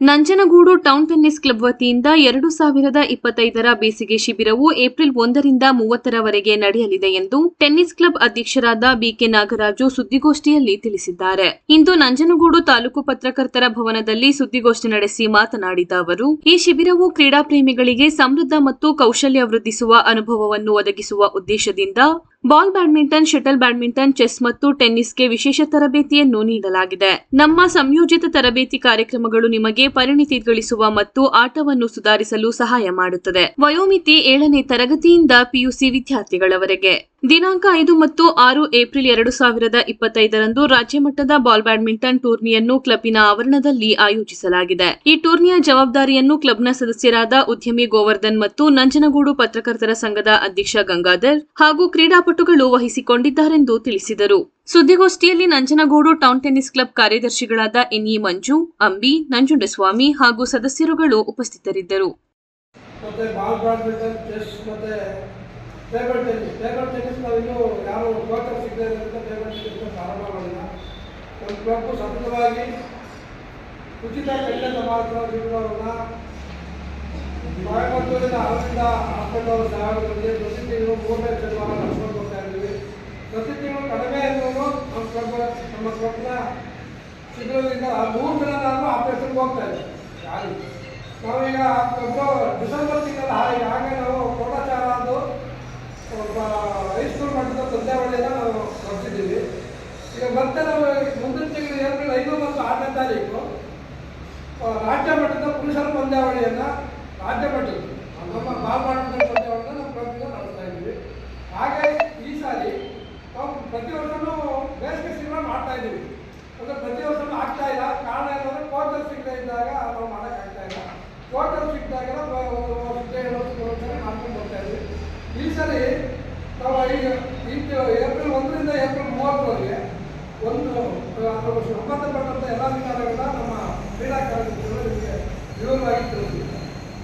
Nanjangud town tennis club ವತಿಯಿಂದ ಎರಡು ಸಾವಿರದ ಇಪ್ಪತ್ತೈದರ ಬೇಸಿಗೆ ಶಿಬಿರವು ಏಪ್ರಿಲ್ ಒಂದರಿಂದ ಮೂವತ್ತರವರೆಗೆ ನಡೆಯಲಿದೆ ಎಂದು ಟೆನ್ನಿಸ್ ಕ್ಲಬ್ ಅಧ್ಯಕ್ಷರಾದ ಬಿಕೆ ನಾಗರಾಜು ಸುದ್ದಿಗೋಷ್ಠಿಯಲ್ಲಿ ತಿಳಿಸಿದ್ದಾರೆ. ಇಂದು ನಂಜನಗೂಡು ತಾಲೂಕು ಪತ್ರಕರ್ತರ ಭವನದಲ್ಲಿ ಸುದ್ದಿಗೋಷ್ಠಿ ನಡೆಸಿ ಮಾತನಾಡಿದ ಅವರು, ಈ ಶಿಬಿರವು ಕ್ರೀಡಾ ಪ್ರೇಮಿಗಳಿಗೆ ಸಮೃದ್ಧ ಮತ್ತು ಕೌಶಲ್ಯ ವೃದ್ಧಿಸುವ ಅನುಭವವನ್ನು ಒದಗಿಸುವ ಉದ್ದೇಶದಿಂದ ball badminton, shuttle badminton, chess ಮತ್ತು ಟೆನ್ನಿಸ್ಗೆ ವಿಶೇಷ ತರಬೇತಿಯನ್ನು ನೀಡಲಾಗಿದೆ. ನಮ್ಮ ಸಂಯೋಜಿತ ತರಬೇತಿ ಕಾರ್ಯಕ್ರಮಗಳು ನಿಮಗೆ ಪರಿಣಿತಿ ಗಳಿಸುವ ಮತ್ತು ಆಟವನ್ನು ಸುಧಾರಿಸಲು ಸಹಾಯ ಮಾಡುತ್ತದೆ. ವಯೋಮಿತಿ ಏಳನೇ ತರಗತಿಯಿಂದ ಪಿಯುಸಿ ವಿದ್ಯಾರ್ಥಿಗಳವರೆಗೆ. ದಿನಾಂಕ ಐದು ಮತ್ತು ಆರು ಏಪ್ರಿಲ್ ಎರಡು ಸಾವಿರದ ಇಪ್ಪತ್ತೈದರಂದು ರಾಜ್ಯ ಮಟ್ಟದ ಬಾಲ್ ಬ್ಯಾಡ್ಮಿಂಟನ್ ಟೂರ್ನಿಯನ್ನು ಕ್ಲಬ್ನ ಆವರಣದಲ್ಲಿ ಆಯೋಜಿಸಲಾಗಿದೆ. ಈ ಟೂರ್ನಿಯ ಜವಾಬ್ದಾರಿಯನ್ನು ಕ್ಲಬ್ನ ಸದಸ್ಯರಾದ ಉದ್ಯಮಿ ಗೋವರ್ಧನ್ ಮತ್ತು ನಂಜನಗೂಡು ಪತ್ರಕರ್ತರ ಸಂಘದ ಅಧ್ಯಕ್ಷ ಗಂಗಾಧರ್ ಹಾಗೂ ಕ್ರೀಡಾಪಟುಗಳು ವಹಿಸಿಕೊಂಡಿದ್ದಾರೆಂದು ತಿಳಿಸಿದರು. ಸುದ್ದಿಗೋಷ್ಠಿಯಲ್ಲಿ ನಂಜನಗೂಡು ಟೌನ್ ಟೆನಿಸ್ ಕ್ಲಬ್ ಕಾರ್ಯದರ್ಶಿಗಳಾದ ಎನ್ಇ ಮಂಜು, ಅಂಬಿ, ನಂಜುಂಡಸ್ವಾಮಿ ಹಾಗೂ ಸದಸ್ಯರುಗಳು ಉಪಸ್ಥಿತರಿದ್ದರು. ಉಚಿತ ಕಲ್ಯಾಣ ಅರವಿಂದ ಹಾಸ್ಪಿಟಲ್ ಸಹಾಯದಲ್ಲಿ ಪ್ರತಿ ತಿಂಗಳು ಮೂರನೇ ಶನಿವಾರ ಪ್ರತಿ ತಿಂಗಳು ಕಡಿಮೆ ಅಂದ್ರೂ ನಮ್ಮ ಸ್ವಲ್ಪ ನಮ್ಮ ಸ್ವಪ್ನ ಸಿಗೋದ್ರಿಂದ ಆ ಮೂರು ದಿನ ನಾನು ಆಪರೇಷನ್ಗೆ ಹೋಗ್ತಾ ಇದ್ದೀವಿ ಯಾರು? ನಾವೀಗ ಡಿಸೆಂಬರ್ ತಿಂಗಳ ಹಾಗೆ ನಾವು ಕೋಟಾಚಾರ ಅದು ಒಬ್ಬ ಹೈಸ್ಕೂಲ್ ಮಟ್ಟದ ಪಂದ್ಯಾವಳಿಯನ್ನು ನಾವು ನಡೆಸಿದ್ದೀವಿ ಈಗ ಮತ್ತೆ ನಾವು ಮುಂದಿನ ತಿಂಗಳು ಏಪ್ರಿಲ್ ಐದು ಮತ್ತು ಆರನೇ ತಾರೀಕು ರಾಜ್ಯ ಮಟ್ಟದ ಪುರುಷರ ಪಂದ್ಯಾವಳಿಯನ್ನು ರಾಜ್ಯ ಮಟ್ಟದ ನಮ್ಮ ಬಾಲ್ ಪಂದ್ಯಾವಳಿಯನ್ನು ನಮ್ಮ ಕ್ಲಬ್ನಿಂದ ನಡೆಸ್ತಾ ಇದ್ದೀವಿ. ಹಾಗೆ ಪ್ರತಿ ವರ್ಷವೂ ಬೇಸಿಗೆ ಸಿನಿಮಾ ಮಾಡ್ತಾ ಇದ್ದೀವಿ. ಅಂದರೆ ಪ್ರತಿ ವರ್ಷವೂ ಆಗ್ತಾ ಇಲ್ಲ. ಕಾರಣ ಏನಂದರೆ ಕೋಚರ್ ಸಿಗದೇ ಇದ್ದಾಗ ನಾವು ಮಾಡೋಕ್ಕಾಗ್ತಾ ಇಲ್ಲ. ಕೋಚರ್ ಸಿಕ್ಕಿದಾಗೆಲ್ಲ ಮಾಡ್ಕೊಂಡು ಬರ್ತಾ ಇದ್ವಿ. ಈ ಸರಿ ನಾವು ಈಗ ಈ ಏಪ್ರಿಲ್ ಒಂದರಿಂದ ಏಪ್ರಿಲ್ ಮೂವತ್ತರವರೆಗೆ ಒಂದು ಸಂಬಂಧಪಟ್ಟಂಥ ಎಲ್ಲ ವಿಚಾರಗಳನ್ನ